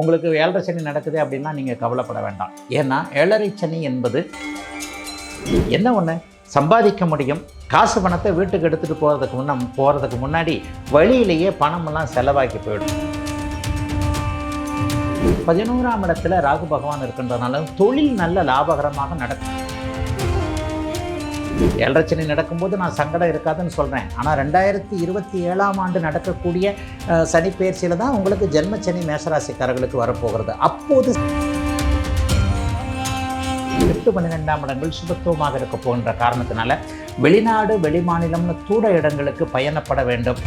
உங்களுக்கு ஏழரை சனி நடக்குது அப்படின்னா நீங்கள் கவலைப்பட வேண்டாம். ஏன்னா ஏழரை சனி என்பது என்ன ஒன்று சம்பாதிக்க முடியும். காசு பணத்தை வீட்டுக்கு எடுத்துகிட்டு போகிறதுக்கு முன்ன போகிறதுக்கு முன்னாடி வழியிலேயே பணமெல்லாம் செலவாக்கி போயிடும். பதினோராம் இடத்துல ராகு பகவான் இருக்கின்றதுனால தொழில் நல்ல லாபகரமாக நடக்கும். ஏழரச்சனை நடக்கும்போது நான் சங்கடம் இருக்காதுன்னு சொல்கிறேன் ஆனால் ரெண்டாயிரத்தி இருபத்தி ஏழாம் ஆண்டு நடக்கக்கூடிய அஹ், சனி தான் உங்களுக்கு ஜென் சனி மேசராசிக்காரர்களுக்கு வரப்போகிறது. அப்போது எட்டு பன்னிரெண்டாம் இடங்கள் சுபத்துவமாக இருக்க போகின்ற காரணத்தினால வெளிநாடு வெளிமாநிலம்னு தூர இடங்களுக்கு பயணப்பட வேண்டும்.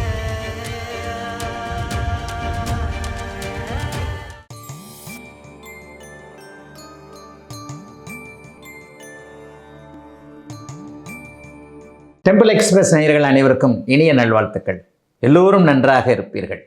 டெம்பிள் எக்ஸ்பிரஸ் நேயர்கள் அனைவருக்கும் இனிய நல்வாழ்த்துக்கள். எல்லோரும் நன்றாக இருப்பீர்கள்.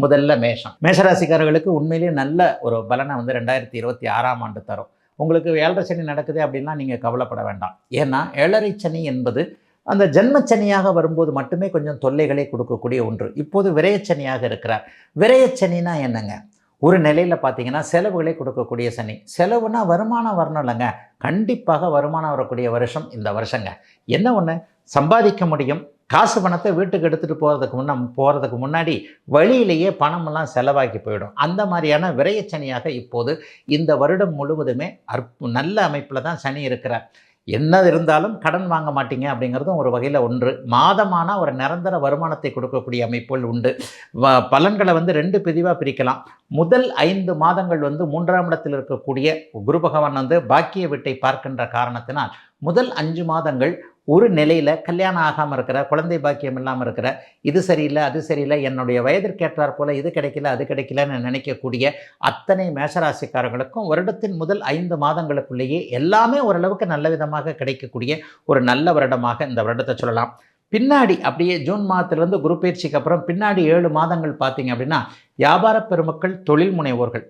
முதல்ல மேஷம். மேஷராசிக்காரர்களுக்கு உண்மையிலேயே நல்ல ஒரு பலனை வந்து ரெண்டாயிரத்தி இருபத்தி ஆறாம் ஆண்டு தரும். உங்களுக்கு ஏழரை சனி நடக்குது அப்படின்னா நீங்கள் கவலைப்பட வேண்டாம். ஏன்னா ஏழரை சனி என்பது அந்த ஜென்மச்சனியாக வரும்போது மட்டுமே கொஞ்சம் தொல்லைகளை கொடுக்கக்கூடிய ஒன்று. இப்போது விரயச்சனியாக இருக்கிறார். விரயச்சனினா என்னங்க? ஒரு நிலையில் பார்த்தீங்கன்னா செலவுகளை கொடுக்கக்கூடிய சனி. செலவுனா வருமானம் வரணும் இல்லைங்க. கண்டிப்பாக வருமானம் வரக்கூடிய வருஷம் இந்த வருஷங்க. என்ன ஒன்று சம்பாதிக்க முடியும். காசு பணத்தை வீட்டுக்கு எடுத்துகிட்டு போகிறதுக்கு முன்ன போகிறதுக்கு முன்னாடி வழியிலேயே பணமெல்லாம் செலவாக்கி போயிடும். அந்த மாதிரியான விரையச்சனியாக இப்போது இந்த வருடம் முழுவதுமே அற்பு நல்ல அமைப்பில் தான் சனி இருக்கிறார். என்ன இருந்தாலும் கடன் வாங்க மாட்டீங்க அப்படிங்கிறதும் ஒரு வகையில் ஒன்று. மாதமான ஒரு நிரந்தர வருமானத்தை கொடுக்கக்கூடிய அமைப்புகள் உண்டு. வ பலன்களை வந்து ரெண்டு பிரிவாக பிரிக்கலாம். முதல் ஐந்து மாதங்கள் வந்து மூன்றாம் இடத்தில் இருக்கக்கூடிய குரு பகவான் வந்து பாக்கிய வீட்டை பார்க்கின்ற காரணத்தினால் முதல் அஞ்சு மாதங்கள் ஒரு நிலையில் கல்யாணம் ஆகாமல் இருக்கிற குழந்தை பாக்கியம் இல்லாமல் இருக்கிற இது சரியில்லை அது சரியில்லை என்னுடைய வயதிற்கேற்றார் போல் இது கிடைக்கல அது கிடைக்கலன்னு நினைக்கக்கூடிய அத்தனை மேஷராசிக்காரர்களுக்கும் வருடத்தின் முதல் ஐந்து மாதங்களுக்குள்ளேயே எல்லாமே ஓரளவுக்கு நல்ல விதமாக கிடைக்கக்கூடிய ஒரு நல்ல வருடமாக இந்த வருடத்தை சொல்லலாம். பின்னாடி அப்படியே ஜூன் மாதத்துலேருந்து குரு பயிற்சிக்கு அப்புறம் பின்னாடி ஏழு மாதங்கள் பார்த்தீங்க அப்படின்னா வியாபார பெருமக்கள் தொழில் முனைவோர்கள்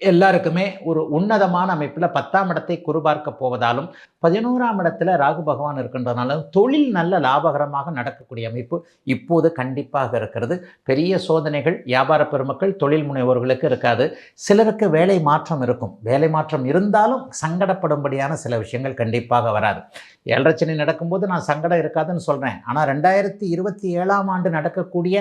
எல்லாருக்குமே ஒரு உன்னதமான அமைப்பில் பத்தாம் இடத்தை குறிபார்க்க போவதாலும் பதினோராம் இடத்துல ராகு பகவான் இருக்கின்றனாலும் தொழில் நல்ல லாபகரமாக நடக்கக்கூடிய அமைப்பு இப்போது கண்டிப்பாக இருக்கிறது. பெரிய சோதனைகள் வியாபார பெருமக்கள் தொழில் முனைவோர்களுக்கு இருக்காது. சிலருக்கு வேலை மாற்றம் இருக்கும். வேலை மாற்றம் இருந்தாலும் சங்கடப்படும்படியான சில விஷயங்கள் கண்டிப்பாக வராது. ஏழரச்சனை நடக்கும்போது நான் சங்கடம் இருக்காதுன்னு சொல்கிறேன் ஆனால் ரெண்டாயிரத்தி இருபத்தி ஏழாம் ஆண்டு நடக்கக்கூடிய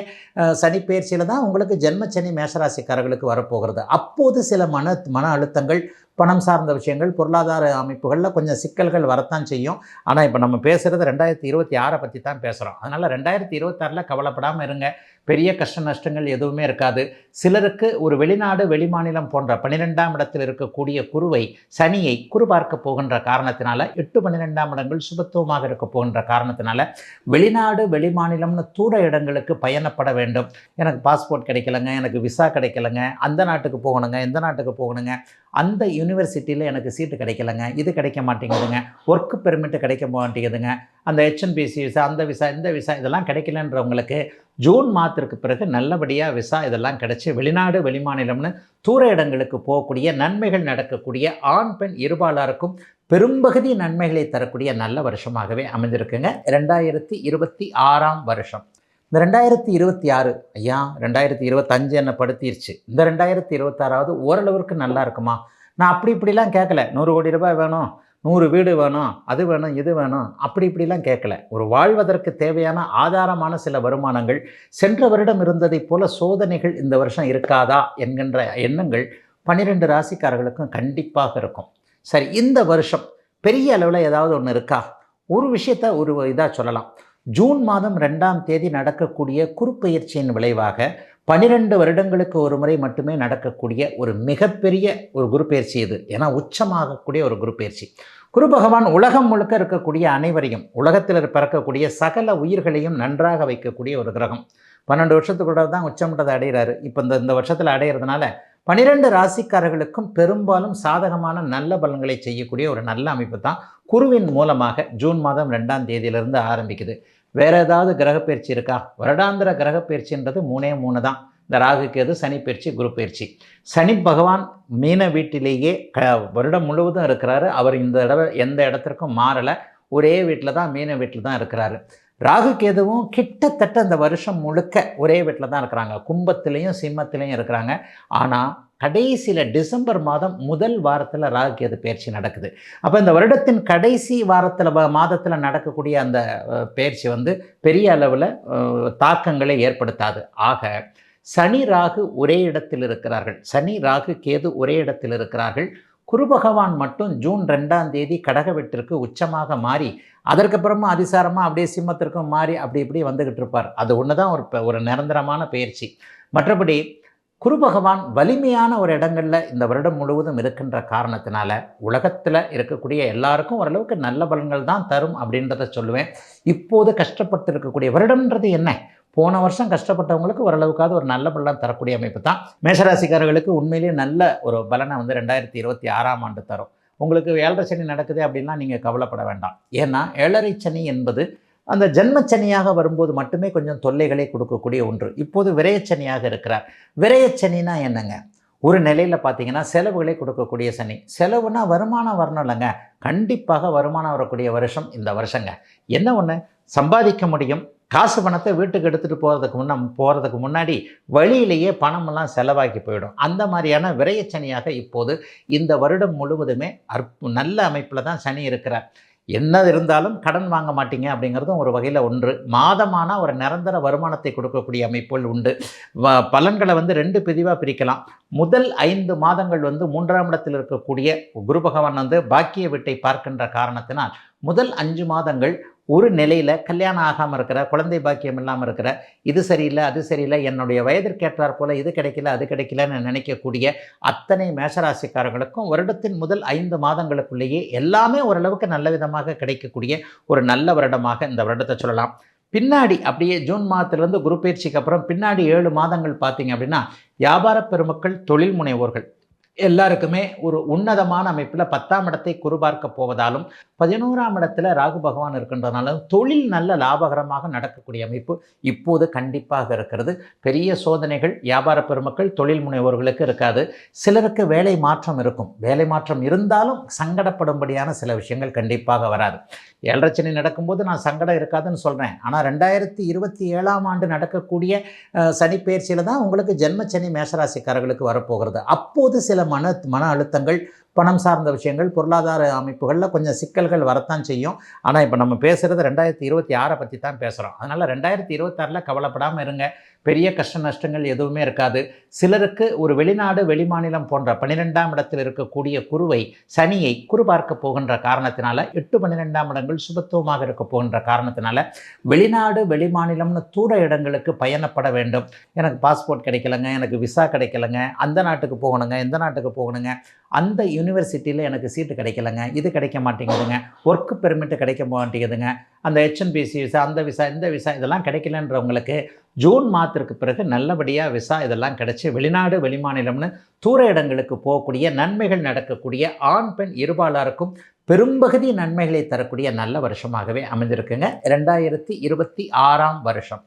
சனிப்பெயர்ச்சியில் சனி தான் உங்களுக்கு ஜென்மச்சனி மேஷராசிக்காரர்களுக்கு வரப்போகிறது. அப்போது சில மன மன அழுத்தங்கள் பணம் சார்ந்த விஷயங்கள் பொருளாதார அமைப்புகளில் கொஞ்சம் சிக்கல்கள் வரத்தான் செய்யும். ஆனால் இப்போ நம்ம பேசுகிறது ரெண்டாயிரத்தி இருபத்தி ஆறை பற்றி தான் பேசுகிறோம் அதனால் ரெண்டாயிரத்தி இருபத்தாறில் கவலைப்படாமல் இருங்க. பெரிய கஷ்ட நஷ்டங்கள் எதுவுமே இருக்காது. சிலருக்கு ஒரு வெளிநாடு வெளிமாநிலம் போன்ற பன்னிரெண்டாம் இடத்தில் இருக்கக்கூடிய குருவை சனியை குறுபார்க்க போகின்ற காரணத்தினால எட்டு பன்னிரெண்டாம் இடங்கள் சுபத்துவமாக இருக்க போகின்ற காரணத்தினால வெளிநாடு வெளிமாநிலம்னு தூர இடங்களுக்கு பயணப்பட வேண்டும். எனக்கு பாஸ்போர்ட் கிடைக்கலங்க எனக்கு விசா கிடைக்கலங்க அந்த நாட்டுக்கு போகணுங்க இந்த நாட்டுக்கு போகணுங்க அந்த யூனிவர்சிட்டியில் எனக்கு சீட்டு கிடைக்கலங்க. இது கிடைக்க மாட்டேங்குதுங்க. ஒர்க்கு பெர்மிட்டு கிடைக்க மாட்டேங்குதுங்க. அந்த ஹெச்என்பிசி விசா அந்த விசா இந்த விசா இதெல்லாம் கிடைக்கலன்றவங்களுக்கு ஜூன் மாதத்திற்கு பிறகு நல்லபடியாக விசா இதெல்லாம் கிடைச்சி வெளிநாடு வெளிமாநிலம்னு தூர இடங்களுக்கு போகக்கூடிய நன்மைகள் நடக்கக்கூடிய ஆண் பெண் இருபாலாருக்கும் பெரும்பகுதி நன்மைகளை தரக்கூடிய நல்ல வருஷமாகவே அமைந்திருக்குங்க. ரெண்டாயிரத்தி இருபத்தி ஆறாம் வருஷம். இந்த ரெண்டாயிரத்தி இருபத்தி ஆறு ஐயா ரெண்டாயிரத்தி இருபத்தஞ்சு என்ன படுத்திருச்சு. இந்த ரெண்டாயிரத்தி இருபத்தாறாவது ஓரளவுக்கு நல்லா இருக்குமா? நான் அப்படி இப்படிலாம் கேட்கல. நூறு கோடி ரூபாய் வேணும் நூறு வீடு வேணும் அது வேணும் இது வேணும் அப்படி இப்படிலாம் கேட்கல. ஒரு வாழ்வதற்கு தேவையான ஆதாரமான சில வருமானங்கள் சென்ற வருடம் இருந்ததைப் போல சோதனைகள் இந்த வருஷம் இருக்காதா என்கின்ற எண்ணங்கள் பன்னிரெண்டு ராசிக்காரர்களுக்கும் கண்டிப்பாக இருக்கும். சரி இந்த வருஷம் பெரிய அளவில் ஏதாவது ஒன்று இருக்கா? ஒரு விஷயத்த ஒரு இதாக சொல்லலாம். ஜூன் மாதம் ரெண்டாம் தேதி நடக்கக்கூடிய குறுப்பெயர்ச்சியின் விளைவாக பனிரெண்டு வருடங்களுக்கு ஒரு முறை மட்டுமே நடக்கக்கூடிய ஒரு மிகப்பெரிய ஒரு குருப்பெயர்ச்சி இது. ஏன்னா உச்சமாகக்கூடிய ஒரு குருப்பெயர்ச்சி குரு பகவான் உலகம் முழுக்க இருக்கக்கூடிய அனைவரையும் உலகத்தில் பிறக்கக்கூடிய சகல உயிர்களையும் நன்றாக வைக்கக்கூடிய ஒரு கிரகம். பன்னெண்டு வருஷத்துக்குள்ள தான் உச்சமட்டத்தை அடைகிறாரு. இப்போ இந்த இந்த வருஷத்தில் அடையிறதுனால பனிரெண்டு ராசிக்காரர்களுக்கும் பெரும்பாலும் சாதகமான நல்ல பலன்களை செய்யக்கூடிய ஒரு நல்ல அமைப்பு தான் குருவின் மூலமாக ஜூன் மாதம் ரெண்டாம் தேதியிலிருந்து ஆரம்பிக்குது. வேற ஏதாவது கிரகப்பயிற்சி இருக்கா? வருடாந்திர கிரகப்பயிற்சின்றது மூணே மூணு தான். இந்த ராகு கேது சனி பயிற்சி குரு பயிற்சி. சனி பகவான் மீன வீட்டிலேயே க வருடம் முழுவதும் இருக்கிறாரு. அவர் இந்த தடவை எந்த இடத்திற்கும் மாறலை. ஒரே வீட்டில் தான் மீன வீட்டில் தான் இருக்கிறாரு. ராகு கேதுவும் கிட்டத்தட்ட இந்த வருஷம் முழுக்க ஒரே வீட்டில் தான் இருக்கிறாங்க. கும்பத்திலையும் சிம்மத்திலையும் இருக்கிறாங்க. ஆனால் கடைசியில் டிசம்பர் மாதம் முதல் வாரத்தில் ராகு கேது பயிற்சி நடக்குது. அப்போ இந்த வருடத்தின் கடைசி வாரத்தில் மாதத்தில் நடக்கக்கூடிய அந்த பயிற்சி வந்து பெரிய அளவில் தாக்கங்களை ஏற்படுத்தாது. ஆக சனி ராகு ஒரே இடத்தில் இருக்கிறார்கள். சனி ராகு கேது ஒரே இடத்தில் இருக்கிறார்கள். குரு பகவான் மட்டும் ஜூன் ரெண்டாம் தேதி கடகவெட்டிற்கு உச்சமாக மாறி அதற்கப்புறமா அதிசாரமாக அப்படியே சிம்மத்திற்கும் மாறி அப்படி இப்படி வந்துக்கிட்டு இருப்பார். அது ஒன்று தான் ஒரு ஒரு நிரந்தரமான பயிற்சி. மற்றபடி குரு பகவான் வலிமையான ஒரு இடங்களில் இந்த வருடம் முழுவதும் இருக்கின்ற காரணத்தினால உலகத்தில் இருக்கக்கூடிய எல்லாருக்கும் ஓரளவுக்கு நல்ல பலன்கள் தான் தரும் அப்படின்றத சொல்லுவேன். இப்போது கஷ்டப்பட்டு இருக்கக்கூடிய வருடம்ன்றது என்ன? போன வருஷம் கஷ்டப்பட்டவங்களுக்கு ஓரளவுக்காவது ஒரு நல்ல பலன் தரக்கூடிய அமைப்பு தான். மேஷராசிக்காரர்களுக்கு உண்மையிலேயே நல்ல ஒரு பலனை வந்து ரெண்டாயிரத்தி இருபத்தி ஆறாம் ஆண்டு தரும். உங்களுக்கு ஏழரை சனி நடக்குது அப்படின்னா நீங்கள் கவலைப்பட வேண்டாம். ஏன்னா ஏழரை சனி என்பது அந்த ஜென்மச்சனியாக வரும்போது மட்டுமே கொஞ்சம் தொல்லைகளை கொடுக்கக்கூடிய ஒன்று. இப்போது விரயச்சனியாக இருக்கிறார். விரயச்சனினா என்னங்க? ஒரு நிலையில் பார்த்தீங்கன்னா செலவுகளை கொடுக்கக்கூடிய சனி. செலவுனா வருமானம் வரணும் இல்லைங்க. கண்டிப்பாக வருமானம் வரக்கூடிய வருஷம் இந்த வருஷங்க. என்ன ஒன்று சம்பாதிக்க முடியும். காசு பணத்தை வீட்டுக்கு எடுத்துகிட்டு போகிறதுக்கு முன்ன போகிறதுக்கு முன்னாடி வழியிலேயே பணமெல்லாம் செலவாக்கி போயிடும். அந்த மாதிரியான விரயச்சனியாக இப்போது இந்த வருடம் முழுவதுமே அற்பு நல்ல அமைப்பில் தான் சனி இருக்கிறார். என்ன இருந்தாலும் கடன் வாங்க மாட்டீங்க அப்படிங்கிறதும் ஒரு வகையில் ஒன்று. மாதமான ஒரு நிரந்தர வருமானத்தை கொடுக்கக்கூடிய அமைப்புகள் உண்டு. வ- பலன்களை வந்து ரெண்டு பிரிவாக பிரிக்கலாம். முதல் ஐந்து மாதங்கள் வந்து மூன்றாம் இடத்தில் இருக்கக்கூடிய குரு பகவான் வந்து பாக்கிய வீட்டை பார்க்கின்ற காரணத்தினால் முதல் அஞ்சு மாதங்கள் ஒரு நிலையில் கல்யாணம் ஆகாமல் இருக்கிற குழந்தை பாக்கியம் இல்லாமல் இருக்கிற இது சரியில்லை அது சரியில்லை என்னுடைய வயதிற்கேற்றார் போல் இது கிடைக்கல அது கிடைக்கலன்னு நினைக்கக்கூடிய அத்தனை மேஷராசிக்காரர்களுக்கும் வருடத்தின் முதல் ஐந்து மாதங்களுக்குள்ளேயே எல்லாமே ஓரளவுக்கு நல்ல விதமாக கிடைக்கக்கூடிய ஒரு நல்ல வருடமாக இந்த வருடத்தை சொல்லலாம். பின்னாடி அப்படியே ஜூன் மாதத்துலேருந்து குரு பயிற்சிக்கு அப்புறம் பின்னாடி ஏழு மாதங்கள் பார்த்தீங்க அப்படின்னா வியாபார பெருமக்கள் தொழில் முனைவோர்கள். எல்லாருக்குமே ஒரு உன்னதமான அமைப்பில் பத்தாம் இடத்தை குறிபார்க்க போவதாலும் பதினோராம் இடத்துல ராகு பகவான் இருக்கின்றனாலும் தொழில் நல்ல லாபகரமாக நடக்கக்கூடிய அமைப்பு இப்போது கண்டிப்பாக இருக்கிறது. பெரிய சோதனைகள் வியாபார பெருமக்கள் தொழில் முனைவோர்களுக்கு இருக்காது. சிலருக்கு வேலை மாற்றம் இருக்கும். வேலை மாற்றம் இருந்தாலும் சங்கடப்படும்படியான சில விஷயங்கள் கண்டிப்பாக வராது. ஏழரச்சனை நடக்கும்போது நான் சங்கடம் இருக்காதுன்னு சொல்கிறேன் ஆனால் ரெண்டாயிரத்தி இருபத்தி ஏழாம் ஆண்டு நடக்கக்கூடிய சனிப்பெயர்ச்சியில் தான் உங்களுக்கு ஜென்மச்சனி மேஷராசிக்காரர்களுக்கு வரப்போகிறது. அப்போது சில மன மன அழுத்தங்கள் பணம் சார்ந்த விஷயங்கள் பொருளாதார அமைப்புகளில் கொஞ்சம் சிக்கல்கள் வரத்தான் செய்யும். ஆனால் இப்போ நம்ம பேசுகிறது ரெண்டாயிரத்தி இருபத்தி ஆறை பற்றி தான் பேசுகிறோம் அதனால் ரெண்டாயிரத்தி இருபத்தாறில் கவலைப்படாமல் இருங்க. பெரிய கஷ்ட நஷ்டங்கள் எதுவுமே இருக்காது. சிலருக்கு ஒரு வெளிநாடு வெளிமாநிலம் போன்ற பன்னிரெண்டாம் இடத்தில் இருக்கக்கூடிய குருவை சனியை குரு பார்க்க போகின்ற காரணத்தினால எட்டு பன்னிரெண்டாம் இடங்கள் சுபத்துவமாக இருக்க போகின்ற காரணத்தினால வெளிநாடு வெளிமாநிலம்னு தூர இடங்களுக்கு பயணப்பட வேண்டும். எனக்கு பாஸ்போர்ட் கிடைக்கலங்க எனக்கு விசா கிடைக்கலங்க அந்த நாட்டுக்கு போகணுங்க இந்த நாட்டுக்கு போகணுங்க. அந்த யூனிவர்சிட்டியில் எனக்கு சீட்டு கிடைக்கலங்க. இது கிடைக்க மாட்டேங்குதுங்க. ஒர்க்கு பெர்மிட்டு கிடைக்க மாட்டேங்குதுங்க. அந்த ஹெச்என்பிசி விசா அந்த விசா இந்த விசா இதெல்லாம் கிடைக்கலன்றவங்களுக்கு ஜூன் மாதத்திற்கு பிறகு நல்லபடியாக விசா இதெல்லாம் கிடைச்சி வெளிநாடு வெளிமாநிலம்னு தூர இடங்களுக்கு போகக்கூடிய நன்மைகள் நடக்கக்கூடிய ஆண் பெண் இருபாலாருக்கும் பெரும்பகுதி நன்மைகளை தரக்கூடிய நல்ல வருஷமாகவே அமைந்திருக்குங்க. ரெண்டாயிரத்தி இருபத்தி ஆறாம் வருஷம்.